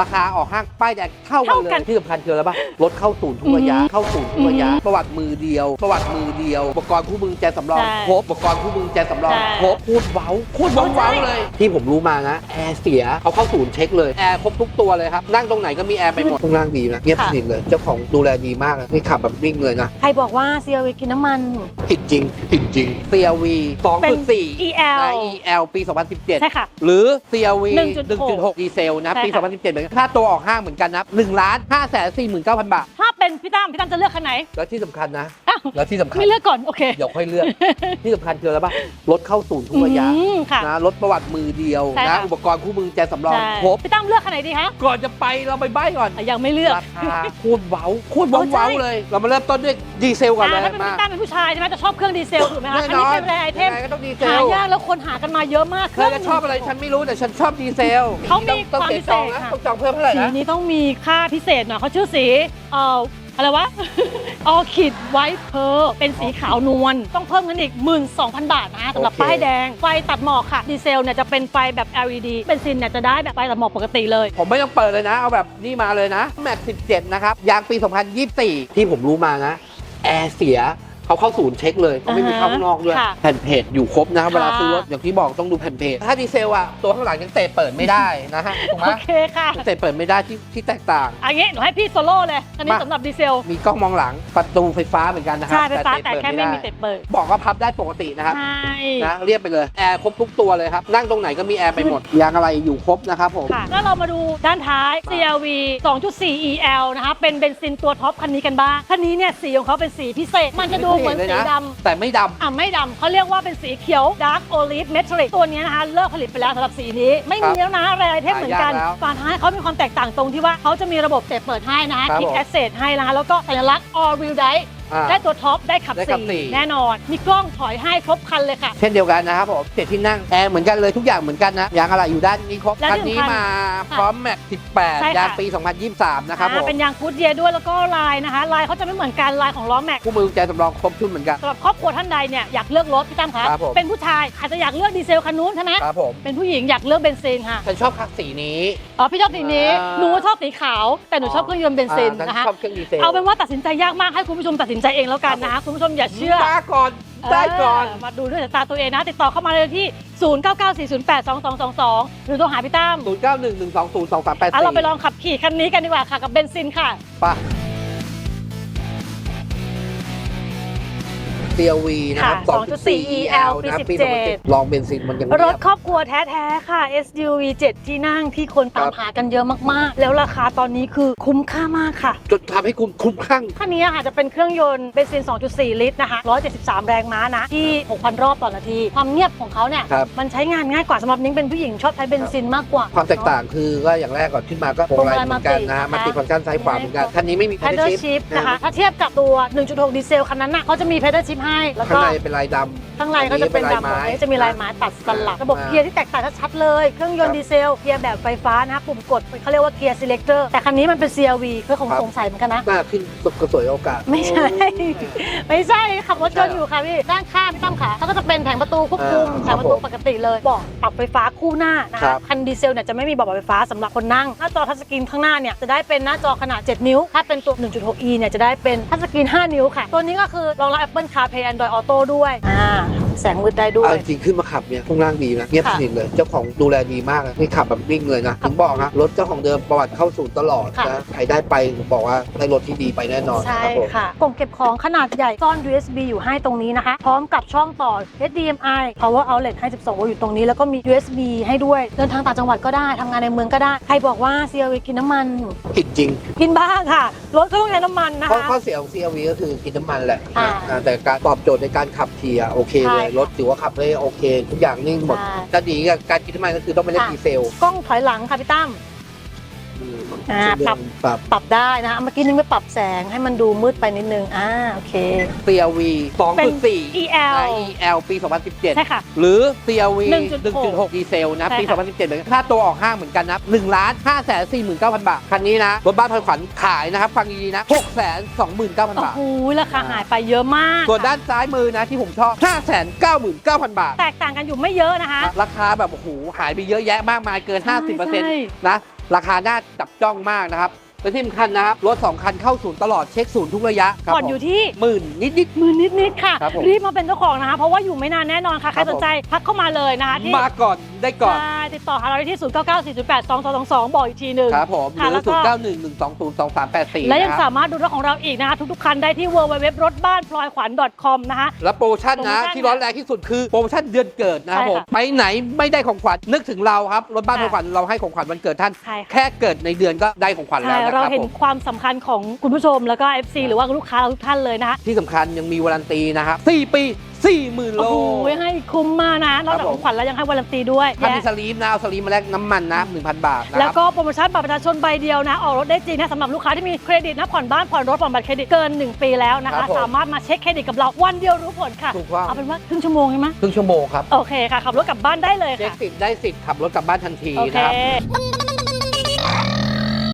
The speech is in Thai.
ราคาออกห้างป้ายแดงเท่ากันเลเท่ากันยที่สำคัญคืออะไรปะรถเข้าศูนย์ทุกระยะ อืมเข้าศูนย์ทุกระยะอืมประวัติมือเดียว ประวัติมือเดียวอุปกรณ์คู่มือแจสำรองใช่ครบอุปกรณ์คู่มือแจสำรองใช่ครบพูดเว้าพูดเว้าใช่เว้าเลย ที่ผมรู้มานะแอร์เสียเขาเข้าศูนย์เช็คเลยแอร์ครบทุกตัวเลยครับนั่งตรงไหนก็มีแอร์ไปหมดข้างล่างดีนะเงียบสนิทเลยเจ้าของดูแลดีมากนะนี่ขับแบบนิ่งเลยนะใครบอกว่า CRV กินน้ำมัน ผิดจริงผิดจริง CRV เป็น 2.4 EL นะ EL ปี 2017 ใช่ค่ะ หรือ CRV 1.6 1.6 ดีเซลนะ ปีใช่ค่ะ2017เหมือนกันค่าตัวออกห้างเหมือนกันนะ1ล้าน5แสน49,000บาท ถ้าเป็นพี่ตั้มพี่ตั้มจะเลือกคันไหน แล้วที่สำคัญนะอ้าว แล้วที่สำคัญไม่เลือกก่อน โอเค เดี๋ยวค่อยเลือก ที่สำคัญคืออะไรป่ะรถเข้าศูนย์ทุกระยะอืมค่ะนะรถประวัติมือเดียวใช่นะค่ะ อุปกรณ์คู่มือแจสำรองใช่ครบพี่ตั้มเลือกคันไหนดีคะก่อนจะไปเราไปใบ้ก่อน อะยังไม่เลือก ราคาโคตรเว้าโคตรเว้าโอ้ใช่ เว้าเลย เรามาเริ่มต้นด้วยดีเซลก่อนเลอ่ายถ้าเป็นมาพี่ตั้มเป็นผู้ชายใช่ไหมจะชอบเครื่องดีเซลถูกไหมคะแน่อันนนี้อนเป็นแรไอเทมยังไงก็ต้องดีเซหาลยากแล้วคนหากันมาเยอะมากเธอจะชอบอะไรฉันไม่รู้แต่ฉันชอบดีเซลเขามีต้องความเสีพิยเศจองษนะค่ะ ต้องจองเพิ่มเท่าไหร่สีนะนี้ต้องมีค่าพิเศษหน่อยเขาชื่อสีเอ่อ อะไรวะ ออคิดไวท์เพร์เป็นสีขาวนวลต้องเพิ่มเงินอีก 12,000 บาทนะสำหรับโอเค ป้ายแดง ไฟตัดหมอกค่ะ ดีเซลเนี่ยจะเป็นไฟแบบ LED เป็นซินเนี่ยจะได้แบบไฟตัดหมอกปกติเลย ผมไม่ต้องเปิดเลยนะ เอาแบบนี่มาเลยนะ แม็ก17 นะครับ ยางปี 2024 ที่ผมรู้มานะ แอร์เสีย เขาเข้าศูนย์เช็คเลยเขาไม่มีอ่าฮะเข้าข้างนอกด้วยค่ะ แผ่นเพจอยู่ครบนะเวลาค่ะซื้อรถอย่างที่บอกต้องดูแผ่นเพจถ้าดีเซลอะตัวข้างหลังยังเตะเปิดไม่ได้นะฮะถูกไหมโอเคค่ะเตะเปิดไม่ได้ที่ที่แตกต่าง อันนี้หนูให้พี่โซโล่เลย อันนี้มา สำหรับดีเซล มีกล้องมองหลังประตูไฟฟ้าเหมือนกันนะครัใช่ไฟฟ้าเะแต่เปิดแค่ไม่มีเตะเปิดบอกว่าพับได้ปกตินะครับ ใช่นะเรียบไปเลยแอร์ครบทุกตัวเลยครับ นั่งตรงไหนก็มีแอร์ไปหมดยางอะไรอยู่ครบนะครับผม ค่ะ แล้วเรามาดูด้านท้าย CRV 2.4 EL นะคะ เป็นเบนซินตัวท็อปคันนี้กันบ้าง คันนี้เนี่ยสีของเขาเป็นสีพิเศษ มันจะดูเหมือนสีดำแต่ไม่ดำอะไม่ดำเขาเรียกว่าเป็นสีเขียว Dark Olive Metallic ตัวเนี้ยนะคะเลิกผลิตไปแล้วสำหรับสีนี้ ไม่มีแล้วนะอะไรไอเทมเหมือนกันหายากแล้วฝาท้ายเขามีความแตกต่างตรงที่ว่าเขาจะมีระบบเตะเปิดให้นะคะครับคลิกผมแอสเซทให้นะคะแล้วก็สัญลักษณ์ All Wheel Drive อ่าได้ตัวท็อปได้ขับได้ขับสี่ สี่แน่นอน มีกล้องถอยให้ครบคันเลยค่ะ เช่นเดียวกันนะครับผมเจ็ดที่นั่งแอร์เหมือนกันเลยทุกอย่างเหมือนกันนะยางอะไรอยู่ด้านนี้ครบและคันหนึ่นี้งคันมาค่ะพร้อมแม็กใช่18ค่ะ ยางปี 2023 นะครับผมอ่าเป็นยางกูดเยียร์ด้วยแล้วก็ลายนะคะ ลายเขาจะไม่เหมือนกันลายของล้อแม็กคู่มือกุญแจสำรองครบชุดเหมือนกัน สำหรับครอบครัวท่านใดเนี่ยอยากเลือกรถพี่ตั้มคะครับผม เป็นผู้ชายอาจจะอยากเลือกดีเซลคันนู้นใช่ไหมครับผมเป็นผู้หญิงอยากเลือกเบนซินค่ะฉันชอบคักสีนี้ อ๋อพี่ชอบสีนี้อ่า หนูชอบสีขาว แต่หนูชอบเครื่องยนต์เบนซินอ่าฉันะคะ ชอบเครื่องดีเซล เอาเป็นว่าตัดสินใจยากมากให้คุณผู้ชมตัดสินใจเองแล้วกันนะคะคุณผู้ชมอย่าเชื่อได้ก่อนได้ก่อน เมาดูด้วยสายตาตัวเองนะ ติดต่อเข้ามาเลยที่ 0994082222 หรือโทรหาพี่ตั้ม0 9 1 1 2 0 2 3 8อะเราไปล4องขับขี่คันนี้กันดีกว่าค่ะ กับเบนซินค่ะป่ะ CRV นะครับค่ะ2.4 EL นะปีปี17 2017ลองเบนซินมันยังรเรียถบครอบครัวแท้ๆ ค่ะ SUV 7 ที่นั่งที่คนตามครับหากันเยอะมากๆ แล้วราคาตอนนี้คือคุ้มค่ามากค่ะ จนทำให้คุณคุ้มคลั่งคันนี้ค่ะจะเป็นเครื่องยนต์เบนซิน 2.4 ลิตรนะคะ 173 แรงม้านะ ที่ 6,000 รอบต่อนาที ความเงียบของเขาเนี่ย ครับ มันใช้งานง่ายกว่าสำหรับนิ้งเป็นผู้หญิงชอบใช้เบนซินมากกว่า ความแตกต่างคือก็อย่างแรกก่อนขึ้นมาก็โปรงลายเหมือนกันนะฮะพวงมาลัยมัลติฟังก์ชันซ้ายขวาเหมือนกันคันนี้ไม่มีแพดเดิล pedal ชิพ shift นะคะ ถ้าเทียบกับตัว 1.6 ดีเซลคันนั้นน่ะเขาจะมีแพดเดิลชิพให้แล้วข้างก็ในเป็นลายดำ ข้างในก็จะเป็นอันนี้เป็นดำลายไม้อันนี้จะมีลายไม้ตัดสลับระบบอ่าเกียร์ที่แตกต่างชัดๆเลย เครื่องยนครัต์บดีเซลเกียร์แบบไฟฟ้านะคะปุ่มกดเขาเรียกว่าเกียร์ selector แต่คันนี้มันเป็น CRV เพื่อคงครับสงสัยเหมือนกันนะหน้าขึ้นสุดกระสวยโอกาส ไม่ใช่ ไม่ใช่ขับรถยนต์อยู่ค่ะพี่ด้านข้างพี่ตั้มขาเขาก็จะเป็นแผงประตูควบคุมอ่าแผงประตูปกติเลยเบอกปรับไฟฟ้าคู่หน้านะครัคะบคันดีเซลเนี่ยจะไม่มีเบอกปรับไฟฟ้าสำหรับคนนั่งหน้าจอทัชสกรีนข้างหน้าเนี่ยจะได้เป็นหน้าจอขนาด 7 นิ้ว ถ้าเป็นตัว 1.6e เนี่ยจะได้เป็นทัชสกรีน 5 นิ้วค่ะ ตัวนี้ก็คือรองรับ Apple CarPlay Android Auto ด้วยอ่า แสงมืดได้ด้วเอายจริงๆขึ้นมาขับเนี่ยข้างล่างดีนะเงียบค่ะสนิทเลย เจ้าของดูแลดีมากเลยนี่ขับแบบนิ่งเลยนะถึงบอกนะรถเจ้าของเดิมประวัติเข้าศูนย์ตลอดค่ะนะใครได้ไปผมบอกว่าได้รถที่ดีไปแน่นอนใช่ครับผมค่ะกล่องเก็บของขนาดใหญ่ซ่อน USB อยู่ให้ตรงนี้นะคะ พร้อมกับช่องต่อ HDMI Power Outlet ให้ 12 โวลต์อยู่ตรงนี้ แล้วก็มี USB ให้ด้วยเดินทางต่างจังหวัดก็ได้ทำงานในเมืองก็ได้ ใครบอกว่า CRV กินน้ำมันผิดจริงกินบ้างค่ะรถก็ต้องใช้น้ำมันนะข้อคะข้อเสียของ CRV ก็คือกินน้ำมันแหละอ่านะแต่การตอบโจทย์ในการขับขี่อะโอเคใช่เลยค่ะรถถือว่าขับได้โอเค ทุกอย่างนิ่งหมดใช่ ถ้าดีกับการกินน้ำมันก็คือต้องไม่เล่นค่ะดีเซล กล้องถอยหลังค่ะพี่ตั้ม อืมอ่าปรับปรับปรับได้นะคะเมื่อกี้นึงไปปรับแสงให้มันดูมืดไปนิดนึงอ่าโอเค CRV เป็น2.4 EL EL ปี 2017 ใช่ค่ะ หรือ CRV 1.6 1.6ดีเซลนะใช่ปีค่ะ2017 เหมือนกันค่าตัวออกห้างเหมือนกันนะ1ล้าน5แสน49,000 บาท คันนี้นะรถบ้านพลอยขวัญขายนะครับ ฟังดีๆนะ6แสน29,000โอ้บาทโห ราคาหายไปเยอะมาก ส่วนด้านซ้ายมือนะที่ผมชอบ5แสน99,000 บาท แตกต่างกันอยู่ไม่เยอะนะคะ ราคาแบบโอ้โหหายไปเยอะแยะมากมายเกินใช่ใช่50%นะ ราคาน่าจับจ้องมากนะครับและที่สำคัญนะครับรถ2คันเข้าศูนย์ตลอดเช็คศูนย์ทุกระยะครับผ่อนอยู่ที่หมื่นนิดนิดหมื่นนิดๆค่ะ ครับผม รีบมาเป็นเจ้าของนะคะ เพราะว่าอยู่ไม่นานแน่นอนค่ะ ใครครับสผมนใจพักเข้ามาเลยนะคะที่ ๆมาก่อน ได้ก่อน ใช่ติดต่อหาเราได้ที่ 0 9 9 4 8 2 2 2 2 บอกอีกทีหนึ่ง ครับผมหค่ะรืแล้อวศูก็นย์เก้าหนึ่งหนึ่งสองศูนย์สองสามแปดสี่และยังนะครับสามารถดูรถของเราอีกนะคะทุกๆคันได้ที่ www รถบ้านพลอยขวัญ .com นะคะ แล้วโปรโมชั่นนะโปรโมชั่นที่ร้อนแรงที่สุดคือโปรโมชั่นเดือนเกิดนะครับใช่ผมค่ะไปไหนไม่ได้ของขวัญนึกถึงเราครับรถบ้านค่ะ ของขวัญเราให้ของขวัญวันเกิดท่าน ใช่ค่ะแค่เกิดในเดือนก็ได้ของขวัญแล้ใช่วนะคเรารับเห็นผม ความสำคัญของคุณผู้ชมแล้วก็ FC หรือว่าลูกค้าทุกท่านเลยนะคะ ที่สำคัญยังมีวารันตีนะครับ4ปี 40,000 โล โอ้โหให้คุ้มมากนะนอกจากครับขผมองขวัญแล้วยังให้วารันตีด้วยถ้ามีและสลีปนะเอาสลีปมาแลกน้ำมันนะ 1,000 บาทนะแล้วครับก็โปรโมชั่นบัตรประชาชนใบเดียวนะ ออกรถได้จริงนะสำหรับลูกค้าที่มีเครดิตนะผ่อนบ้านผ่อนรถผ่อนบัตรเครดิตเกิน 1 ปีแล้วนะครัคะบผมสามารถมาเช็คเครดิตกับเราวันเดียวรู้ผลค่ะ ถูกต้องเอาเป็นว่าครึ่งชั่วโมงใช่ไหมครึ่งชั่วโมงครับโอเคค่ะขับรถกลับบ้านได้เลยเช็คค่ะสิทธิ์ได้สิทธิ์ขับรถกลับบ้านทันทีโอเค นะครับ